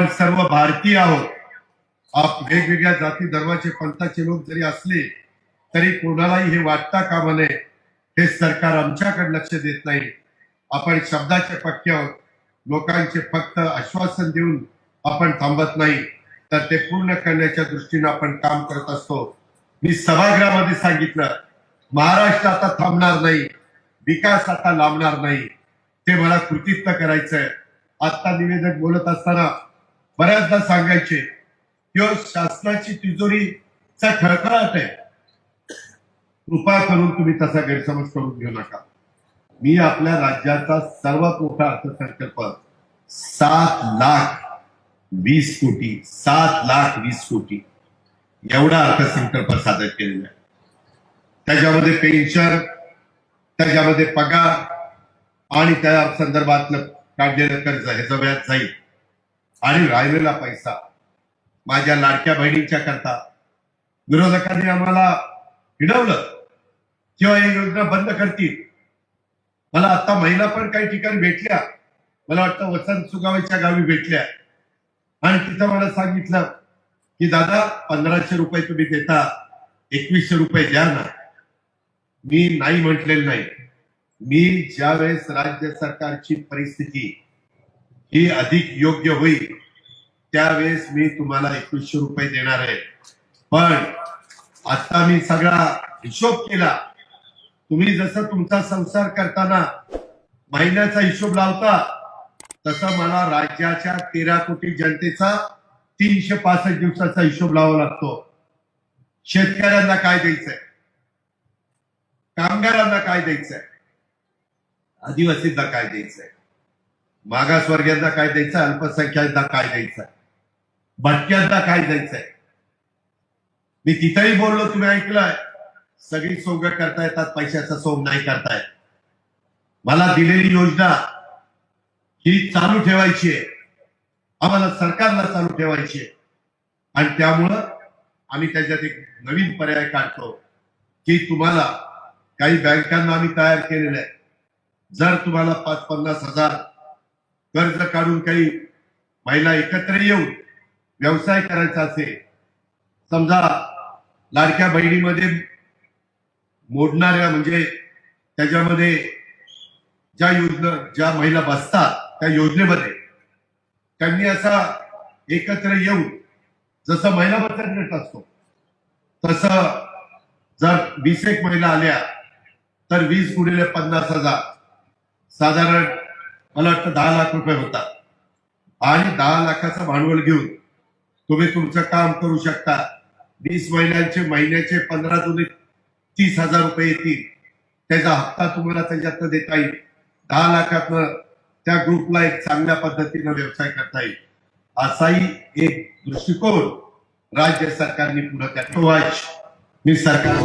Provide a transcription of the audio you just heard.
आपण सर्व भारतीय आहोत. आप वेगवेगळ्या जाती धर्माचे पंथाचे लोक जरी असले तरी कोणालाही हे वाटता कामा नये. हे सरकार आमच्याकडे लक्ष देत नाही. आपण शब्दाचे पक्के आहोत. लोकांचे फक्त आश्वासन देऊन आपण थांबत नाही. तर ते पूर्ण करण्याच्या दृष्टीने आपण काम करत असतो. मी सभागृहामध्ये सांगितलं महाराष्ट्र आता थांबणार नाही. विकास आता लांबणार नाही. ते मला कृतित्व करायचंय. आता निवेदक बोलत असताना बऱ्याचदा सांगायचे किंवा शासनाची तिजोरीचा खळखळाट आहे. कृपा करून तुम्ही तसा गैरसमज करून घेऊ नका. मी आपल्या राज्याचा सर्वात मोठा अर्थसंकल्प सात लाख वीस कोटी सात लाख वीस कोटी एवढा अर्थसंकल्प सादर केलेला आहे. त्याच्यामध्ये पेन्शन त्याच्यामध्ये पगार आणि त्या संदर्भातलं काढलेलं कर्ज ह्याचं व्याज जाईल. आणि राहिलेला पैसा माझ्या लाडक्या बहिणींच्या करता विरोधकांनी आम्हाला हिडवलं. किंवा ही योजना बंद करतील. मला आता महिला पण काही ठिकाणी भेटल्या. मला वाटतं वसंत सुगावेच्या गावी भेटल्या. आणि तिथं मला सांगितलं की दादा पंधराशे रुपये तुम्ही देता एकवीसशे रुपये द्या ना. मी नाही म्हटलेलं नाही. मी ज्यावेळेस राज्य सरकारची परिस्थिती ही अधिक योग्य होईल. त्यावेळेस मी तुम्हाला एकवीसशे रुपये देणार आहे. पण आता मी सगळा हिशोब केला. तुम्ही जसं तुमचा संसार करताना महिन्याचा हिशोब लावता तसं मला राज्याच्या तेरा कोटी जनतेचा तीनशे पासष्ट दिवसाचा हिशोब लावा लागतो. शेतकऱ्यांना काय द्यायचंय? कामगारांना काय द्यायचंय? आदिवासींना काय द्यायचंय? मागासवर्गीयांचा काय द्यायचं? अल्पसंख्याकांना काय द्यायचा? भटक्यांना काय द्यायचंय? मी तिथेही बोललो तुम्ही ऐकलंय. सगळी सोंग करता येतात पैशाचा सोंग नाही करतायत मला दिलेली योजना ही चालू ठेवायची आहे. आम्हाला सरकारला चालू ठेवायची आहे. आणि त्यामुळं आम्ही त्याच्यात एक नवीन पर्याय काढतो की तुम्हाला काही बँकांना आम्ही तयार केलेलं आहे. जर तुम्हाला पाच पन्नास हजार कर्ज काढून काही महिला एकत्र येऊन व्यवसाय करायचा असेल समजा लाडक्या बहिणीमध्ये मोडणाऱ्या म्हणजे त्याच्यामध्ये ज्या योजना ज्या महिला बसतात त्या योजनेमध्ये त्यांनी असा एकत्र येऊन जसं महिला बचत गट असतो तसं जर वीस एक महिला आल्या तर वीस गुणिले पन्नास हजार. साधारण मला वाटतं दहा लाख रुपये होतात आणि दहा लाखाचं भांडवल घेऊन तुम्ही तुमचं काम करू शकता. वीस महिन्यांचे महिन्याचे पंधरा जुने तीस हजार रुपये येतील. त्याचा हप्ता तुम्हाला त्याच्यातनं देता येईल. दहा लाखातनं त्या ग्रुपला एक चांगल्या पद्धतीनं व्यवसाय करता येईल. असाही एक दृष्टिकोन राज्य सरकारने पुढे करतो मी सरकार